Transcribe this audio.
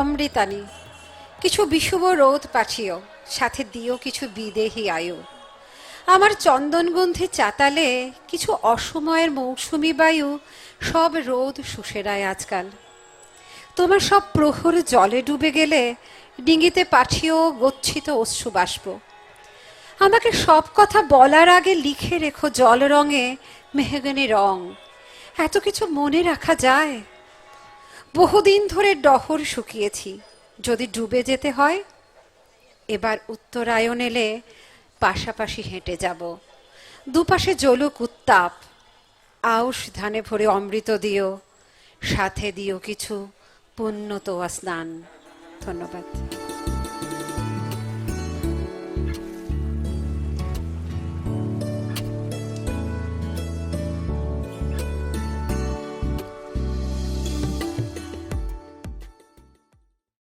অমৃতানি, কিছু বিষুব রোদ পাঠিও সাথে দিও কিছু বিদেহী আয়ু। আমার চন্দনগন্ধি চাতালে কিছু অসময়ের মৌসুমি বায়ু, সব রোদ শুষেরায় আজকাল। তোমার সব প্রহর জলে ডুবে গেলে ডিঙ্গিতে পাঠিও গচ্ছিত অশ্রু বাষ্প। আমাকে সব কথা বলার আগে লিখে রেখো জল রঙে মেহগানি রং। এত কিছু মনে রাখা যায়? বহুদিন ধরে ডহর শুকিয়েছি। যদি ডুবে যেতে হয়, এবার উত্তরায়ণ এলে পাশাপাশি হেঁটে যাব। দুপাশে জলুক উত্তাপ, আউশ ধানে ভরে অমৃত দিও, সাথে দিও কিছু পুণ্য তোয়া স্নান। ধন্যবাদ।